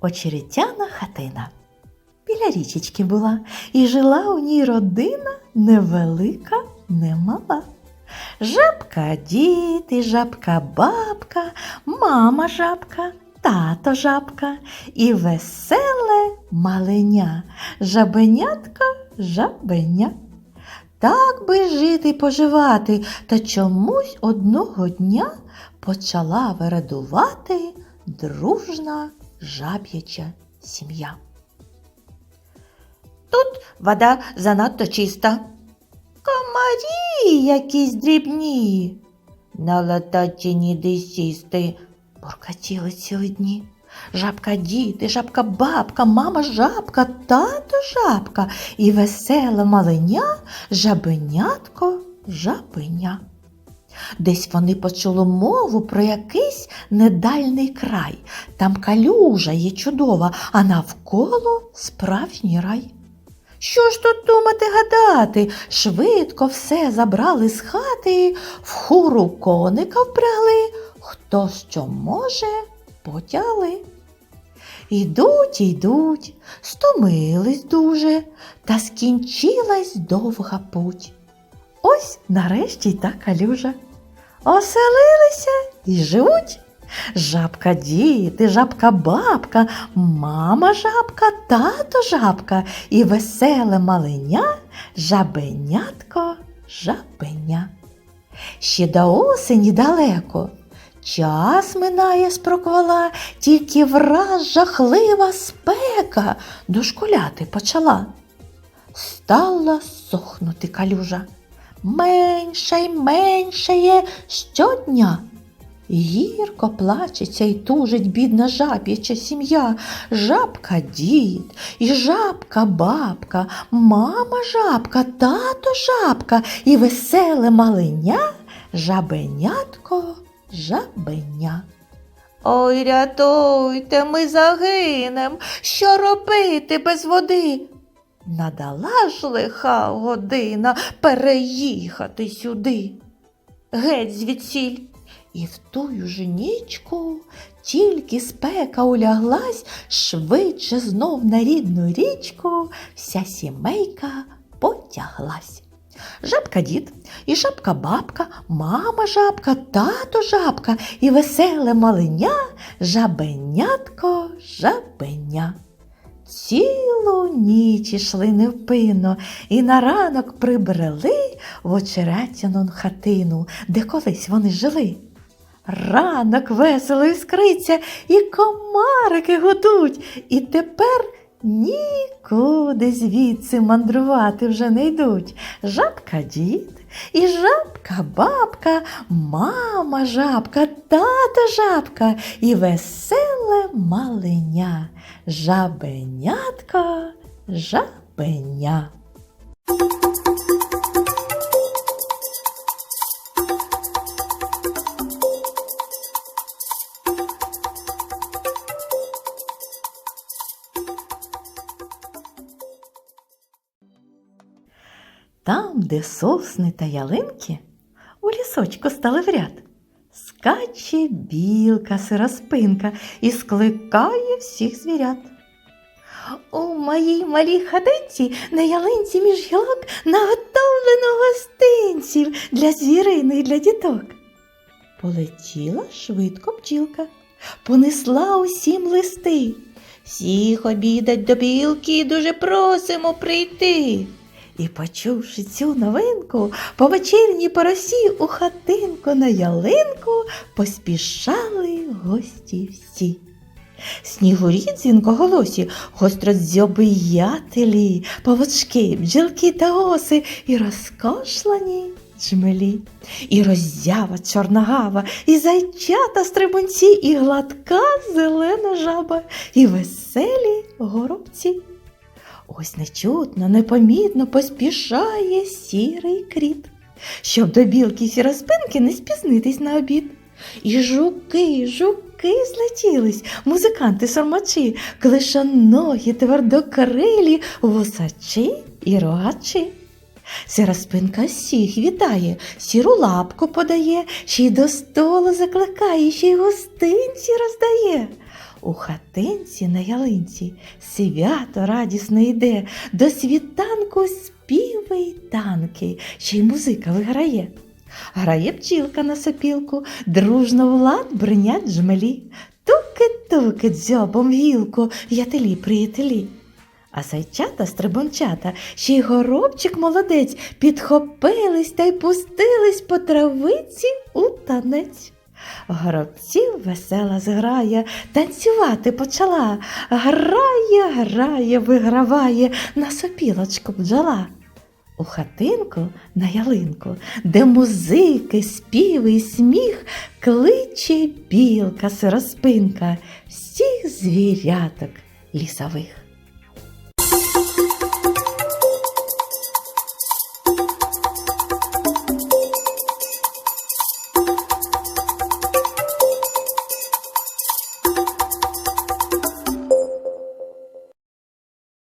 очеретяна хатина. Біля річечки була, і жила у ній родина невелика, немала. Жабка дід і жабка бабка, мама жабка, тато жабка і веселе маленя, жабенятка жабеня. Так би жити й поживати, та чомусь одного дня почала вередувати дружна жаб'яча сім'я. Тут вода занадто чиста. Комарі якісь дрібні. На лататі ніде сісти, буркотіли цілі дні. Жабка діти, жабка бабка, мама жабка, тато жабка і веселе маленя, жабенятко жабеня. Десь вони почули мову про якийсь недальний край. Там калюжа є чудова, а навколо справжній рай. Що ж тут думати гадати? Швидко все забрали з хати, в хуру коника впрягли, хто що може, потягли. Йдуть, йдуть, стомились дуже, та скінчилась довга путь. Ось нарешті та калюжа. Оселилися і живуть. Жабка діти, жабка бабка, мама жабка, тато жабка і веселе маленя, жабенятко, жабеня. Ще до осені далеко. Час минає спроквала, тільки враз жахлива спека дошкуляти почала. Стала сохнути калюжа. Менша й меншає щодня. Гірко плачеться й тужить бідна жаб'яча сім'я, жабка дід, і жабка бабка, мама жабка, тато жабка і веселе маленя, жабенятко, жабеня. Ой, рятуйте, ми загинем, що робити без води? Надала ж лиха година переїхати сюди. Геть звідсіль. І в тую ж нічку тільки спека уляглась, швидше знов на рідну річку вся сімейка потяглась. Жабка дід, і жабка бабка, мама жабка, тато жабка, і веселе маленя, жабенятко, жабеня. Цілу ніч ішли невпинно і на ранок прибрели в очеретяну хатину, де колись вони жили. Ранок весело іскриться, і комарики гудуть, і тепер нікуди звідси мандрувати вже не йдуть. Жабка дід, і жабка бабка, мама жабка, тата жабка і веселе маленя, жабенятко, жабеня. Там, де сосни та ялинки, у лісочку стали в ряд. Скаче білка сироспинка і скликає всіх звірят. У моїй малій хатинці на ялинці між гілок наготовлено гостинців для звірини і для діток. Полетіла швидко бджілка, понесла усім листи. Всіх обідать до білки, дуже просимо прийти. І, почувши цю новинку, по вечірній поросі у хатинку на ялинку поспішали гості всі. Снігурі дзвінкоголосі, гостродзьоби ятелі, павучки, бджілки та оси і розкошлені джмелі, і роззява чорногава, і зайчата стрибунці, і гладка зелена жаба, і веселі горобці. Ось нечутно, непомітно поспішає сірий кріт, щоб до білки сіроспинки не спізнитись на обід. І жуки, жуки злетілись, музиканти сормачі, клишоногі, твердокрилі, вусачі і рогачі. Сіроспинка всіх вітає, сіру лапку подає, ще й до столу закликає, ще й гостинці роздає. У хатинці на ялинці свято радісно йде, до світанку співи й танки, ще й музика виграє. Грає пчілка на сопілку, дружно в лад бринять жмелі. Туки-туки дзьобом гілку, ятелі приятелі. А зайчата стрибунчата, ще й горобчик молодець, підхопились та й пустились по травиці у танець. Горобців весела зграя, танцювати почала. Грає, грає, виграває, на сопілочку бджола. У хатинку на ялинку, де музики, співи і сміх, кличе білка сироспинка всіх звіряток лісових.